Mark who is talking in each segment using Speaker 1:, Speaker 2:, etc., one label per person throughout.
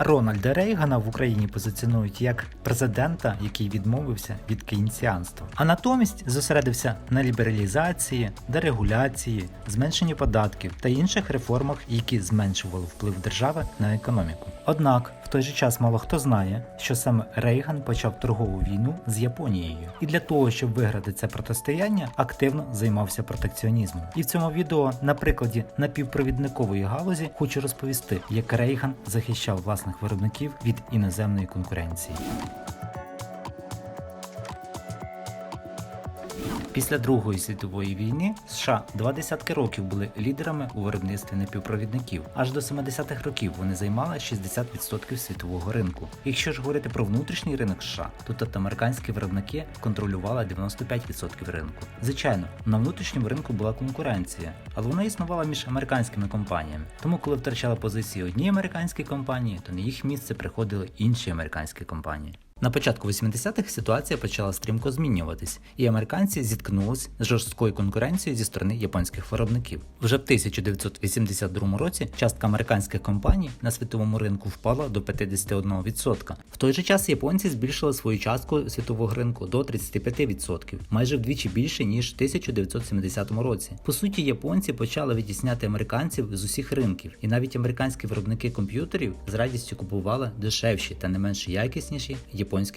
Speaker 1: Рональда Рейгана в Україні позиціонують як президента, який відмовився від кейнсіанства, а натомість зосередився на лібералізації, дерегуляції, зменшенні податків та інших реформах, які зменшували вплив держави на економіку. Однак в той же час мало хто знає, що саме Рейган почав торгову війну з Японією, і для того, щоб виграти це протистояння, активно займався протекціонізмом. І в цьому відео на прикладі напівпровідникової галузі хочу розповісти, як Рейган захищав власних виробників від іноземної конкуренції. Після Другої світової війни США два десятки років були лідерами у виробництві напівпровідників. Аж до 70-х років вони займали 60% світового ринку. Якщо ж говорити про внутрішній ринок США, то тут американські виробники контролювали 95% ринку. Звичайно, на внутрішньому ринку була конкуренція, але вона існувала між американськими компаніями. Тому, коли втрачали позиції одні американські компанії, то на їх місце приходили інші американські компанії. На початку 80-х ситуація почала стрімко змінюватись, і американці зіткнулись з жорсткою конкуренцією зі сторони японських виробників. Вже в 1982 році частка американських компаній на світовому ринку впала до 51%. В той же час японці збільшили свою частку світового ринку до 35%, майже вдвічі більше ніж в 1970 році. По суті, японці почали відтісняти американців з усіх ринків, і навіть американські виробники комп'ютерів з радістю купували дешевші та не менш якісніші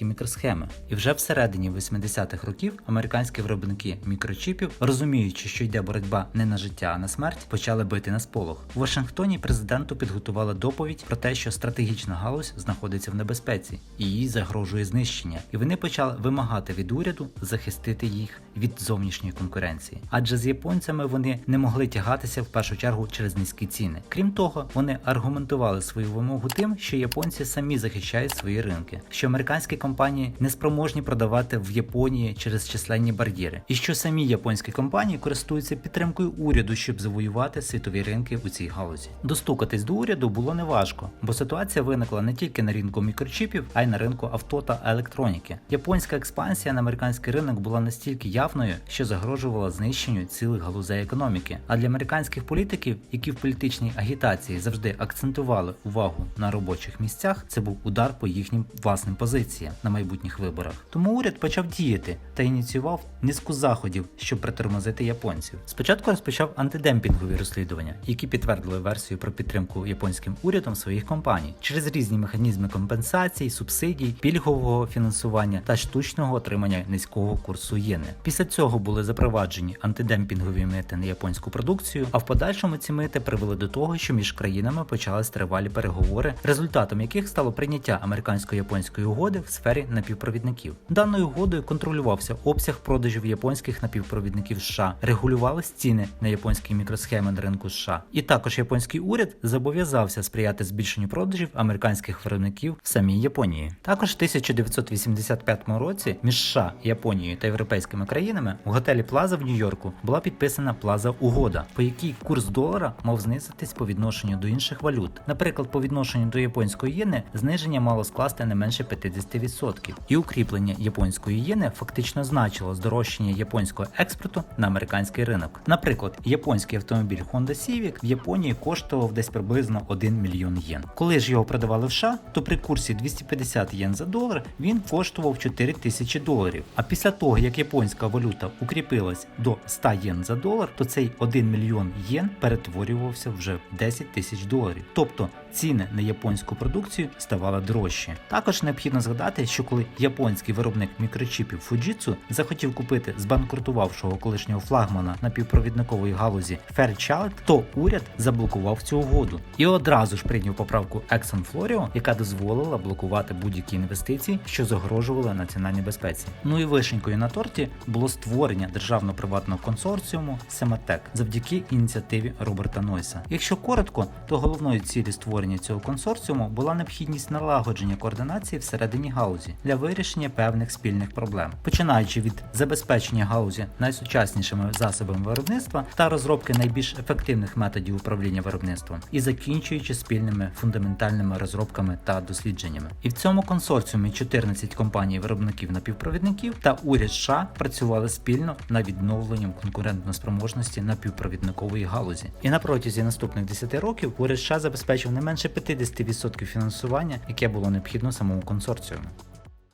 Speaker 1: мікросхеми. І вже всередині 80-х років американські виробники мікрочіпів, розуміючи, що йде боротьба не на життя, а на смерть, почали бити на сполох. У Вашингтоні президенту підготували доповідь про те, що стратегічна галузь знаходиться в небезпеці і їй загрожує знищення. І вони почали вимагати від уряду захистити їх від зовнішньої конкуренції. Адже з японцями вони не могли тягатися в першу чергу через низькі ціни. Крім того, вони аргументували свою вимогу тим, що японці самі захищають свої ринки, що американські компанії не спроможні продавати в Японії через численні бар'єри, і що самі японські компанії користуються підтримкою уряду, щоб завоювати світові ринки у цій галузі. Достукатись до уряду було неважко, бо ситуація виникла не тільки на ринку мікрочіпів, а й на ринку авто та електроніки. Японська експансія на американський ринок була настільки явною, що загрожувала знищенню цілих галузей економіки. А для американських політиків, які в політичній агітації завжди акцентували увагу на робочих місцях, це був удар по їхнім власним позиціям на майбутніх виборах. Тому уряд почав діяти та ініціював низку заходів, щоб притормозити японців. Спочатку розпочав антидемпінгові розслідування, які підтвердили версію про підтримку японським урядом своїх компаній через різні механізми компенсацій, субсидій, пільгового фінансування та штучного отримання низького курсу єни. Після цього були запроваджені антидемпінгові мити на японську продукцію, а в подальшому ці мити привели до того, що між країнами почались тривалі переговори, результатом яких стало прийняття американсько-японської угоди в сфері напівпровідників. Даною угодою контролювався обсяг продажів японських напівпровідників США, регулювались ціни на японські мікросхеми на ринку США. І також японський уряд зобов'язався сприяти збільшенню продажів американських виробників в самій Японії. Також в 1985 році між США, Японією та європейськими країнами у готелі Плаза в Нью-Йорку була підписана Плаза Угода, по якій курс долара мав знизитись по відношенню до інших валют. Наприклад, по відношенню до японської єни зниження мало скласти не менше 50%. І укріплення японської єни фактично значило здорожчання японського експорту на американський ринок. Наприклад, японський автомобіль Honda Civic в Японії коштував десь приблизно 1 мільйон єн. Коли ж його продавали в США, то при курсі 250 єн за долар він коштував 4 тисячі доларів. А після того, як японська валюта укріпилась до 100 єн за долар, то цей 1 мільйон єн перетворювався вже в 10 тисяч доларів. Тобто ціни на японську продукцію ставали дорожчі. Також необхідно згадати, що коли японський виробник мікрочіпів Fujitsu захотів купити збанкрутувавшого колишнього флагмана напівпровідникової галузі Fairchild, то уряд заблокував цю угоду і одразу ж прийняв поправку Exxon Florio, яка дозволила блокувати будь-які інвестиції, що загрожували національній безпеці. Ну і вишенькою на торті було створення державно-приватного консорціуму Sematec завдяки ініціативі Роберта Нойса. Якщо коротко, то головною цілі створення цього консорціуму була необхідність налагодження координації всередині галузі для вирішення певних спільних проблем, починаючи від забезпечення галузі найсучаснішими засобами виробництва та розробки найбільш ефективних методів управління виробництвом, і закінчуючи спільними фундаментальними розробками та дослідженнями. І в цьому консорціумі 14 компаній виробників напівпровідників та уряд США працювали спільно над відновленням конкурентності напівпровідникової галузі. І на протязі наступних 10 років уряд США забезпечив не менше 50% фінансування, яке було необхідно самому консорціуму працюємо.